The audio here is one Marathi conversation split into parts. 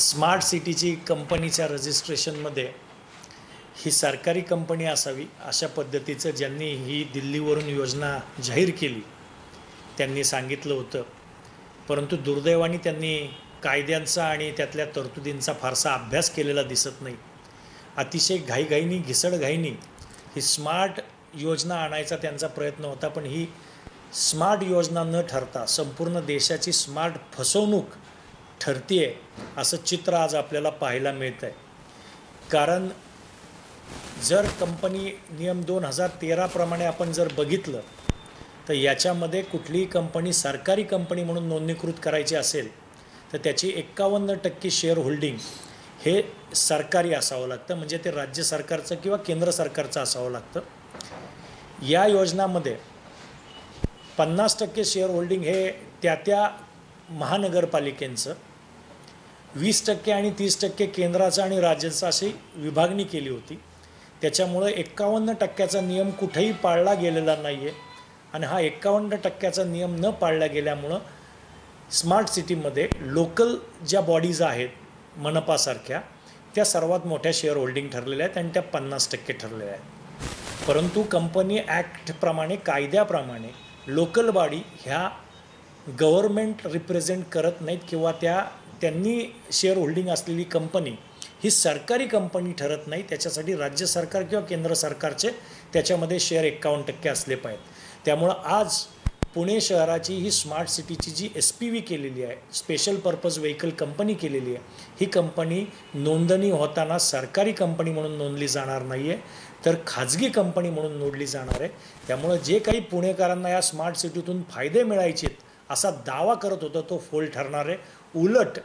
स्मार्ट सिटीची कंपनीच्या रजिस्ट्रेशनमध्ये ही सरकारी कंपनी असावी अशा पद्धतीचं ज्यांनी ही दिल्लीवरून योजना जाहीर केली त्यांनी सांगितलं होतं. परंतु दुर्दैवाने त्यांनी कायद्यांचा आणि त्यातल्या तरतुदींचा फारसा अभ्यास केलेला दिसत नाही. अतिशय घाईघाईनी घिसडघाईनी ही स्मार्ट योजना आणायचा त्यांचा प्रयत्न होता पण ही स्मार्ट योजना न ठरता संपूर्ण देशाची स्मार्ट फसवणूक ठरते आहे असं चित्र आज आपल्याला पाहायला मिळतं आहे कारण जर कंपनी नियम दोन हजार तेराप्रमाणे आपण जर बघितलं तर याच्यामध्ये कुठलीही कंपनी सरकारी कंपनी म्हणून नोंदणीकृत करायची असेल तर त्याची एक्कावन्न टक्के शेअर होल्डिंग हे सरकारी असावं लागतं. म्हणजे ते राज्य सरकारचं किंवा केंद्र सरकारचं असावं लागतं. या योजनामध्ये पन्नास टक्के शेअर होल्डिंग हे त्या त्या महानगरपालिकेंचं वीस टक्के आणि तीस टक्के केंद्राचा आणि राज्याचा अशी विभागणी केली होती. त्याच्यामुळं एक्कावन्न टक्क्याचा नियम कुठेही पाळला गेलेला नाही आहे आणि हा एक्कावन्न टक्क्याचा नियम न पाळला गेल्यामुळं स्मार्ट सिटीमध्ये लोकल ज्या बॉडीज आहेत मनपासारख्या त्या सर्वात मोठ्या शेअर होल्डिंग ठरलेल्या आहेत आणि त्या पन्नास टक्के ठरलेल्या आहेत. परंतु कंपनी ॲक्टप्रमाणे कायद्याप्रमाणे लोकल बॉडी ह्या गव्हर्मेंट रिप्रेझेंट करत नाहीत किंवा त्या त्यांनी शेअर होल्डिंग असलेली कंपनी ही सरकारी कंपनी ठरत नाही. त्याच्यासाठी राज्य सरकार किंवा केंद्र सरकारचे त्याच्यामध्ये शेअर एक्कावन्न टक्के असले पाहिजेत. त्यामुळं आज पुणे शहराची ही स्मार्ट सिटीची जी एस पी व्ही केलेली आहे स्पेशल पर्पज व्हेकल कंपनी केलेली आहे ही कंपनी नोंदणी होताना सरकारी कंपनी म्हणून नोंदली जाणार नाही आहे तर खाजगी कंपनी म्हणून नोंदली जाणार आहे. त्यामुळं जे काही पुणेकरांना या स्मार्ट सिटीतून फायदे मिळायचेत असा दावा करत होता तो फोल ठरणार आहे. उलट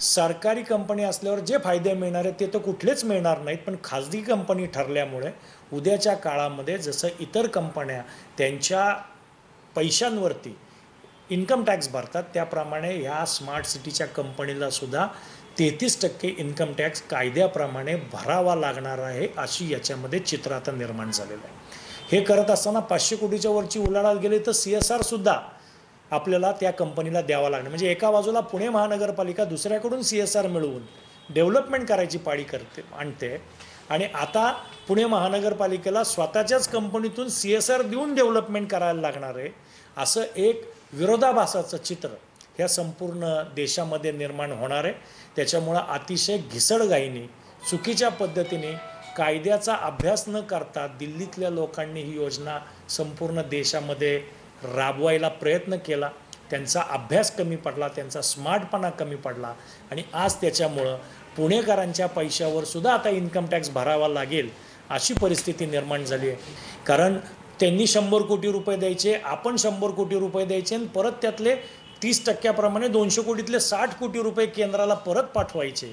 सरकारी कंपनी असल्यावर जे फायदे मिळणार आहेत ते तर कुठलेच मिळणार नाहीत पण खाजगी कंपनी ठरल्यामुळे उद्याच्या काळामध्ये जसं इतर कंपन्या त्यांच्या पैशांवरती इन्कम टॅक्स भरतात त्याप्रमाणे ह्या स्मार्ट सिटीच्या कंपनीला सुद्धा तेहतीस टक्के इन्कम टॅक्स कायद्याप्रमाणे भरावा लागणार आहे अशी याच्यामध्ये चित्र आता निर्माण झालेलं आहे. हे करत असताना पाचशे कोटीच्या वरची उलाढाल गेली तर सी एस आरसुद्धा आपल्याला त्या कंपनीला द्यावा लागणार. म्हणजे एका बाजूला पुणे महानगरपालिका दुसऱ्याकडून सी एस आर मिळवून डेव्हलपमेंट करायची पाळी करते आणते. आणि आता पुणे महानगरपालिकेला स्वतःच्याच कंपनीतून सी एस आर देऊन डेव्हलपमेंट करायला लागणार आहे असं एक विरोधाभासाचं चित्र ह्या संपूर्ण देशामध्ये निर्माण होणार आहे. त्याच्यामुळं अतिशय घिसडगाईने चुकीच्या पद्धतीने कायद्याचा अभ्यास न करता दिल्लीतल्या लोकांनी ही योजना संपूर्ण देशामध्ये राबवायला प्रयत्न केला. त्यांचा अभ्यास कमी पडला त्यांचा स्मार्टपणा कमी पडला आणि आज त्याच्यामुळं पुणेकरांच्या पैशावर सुद्धा आता इन्कम टॅक्स भरावा लागेल अशी परिस्थिती निर्माण झाली आहे. कारण त्यांनी शंभर कोटी रुपये द्यायचे आपण शंभर कोटी रुपये द्यायचे आणि परत त्यातले तीस टक्क्याप्रमाणे दोनशे कोटीतले साठ कोटी रुपये केंद्राला परत पाठवायचे.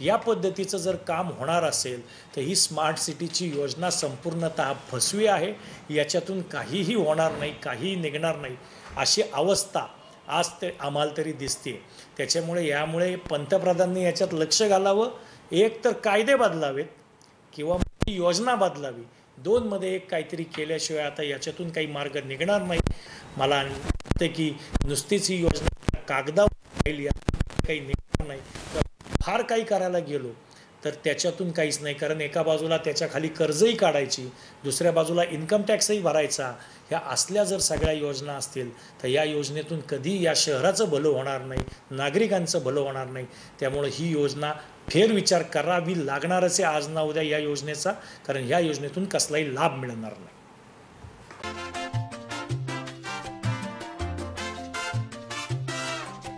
या पद्धतीचं जर काम होणार असेल तर ही स्मार्ट सिटीची योजना संपूर्णतः फसवी आहे. याच्यातून काहीही होणार नाही काहीही निघणार नाही अशी अवस्था आज ते आम्हाला तरी दिसते त्याच्यामुळे यामुळे पंतप्रधानांनी याच्यात लक्ष घालावं. एक तर कायदे बदलावेत किंवा योजना बदलावी. दोनमध्ये एक काहीतरी केल्याशिवाय आता याच्यातून काही मार्ग निघणार नाही. मला वाटतं की नुसतीच ही योजना कागदावर राहील या काही निघणार नाही. तर फार काही करायला गेलो तर त्याच्यातून काहीच नाही. कारण एका बाजूला त्याच्याखाली कर्जही काढायची दुसऱ्या बाजूला इन्कम टॅक्सही भरायचा. ह्या असल्या जर सगळ्या योजना असतील तर या योजनेतून कधी या शहराचं भलं होणार नाही नागरिकांचं भलं होणार नाही. त्यामुळे ही योजना फेरविचार करावी लागणारच आहे आज ना उद्या या योजनेचा कारण या योजनेतून कसलाही लाभ मिळणार नाही.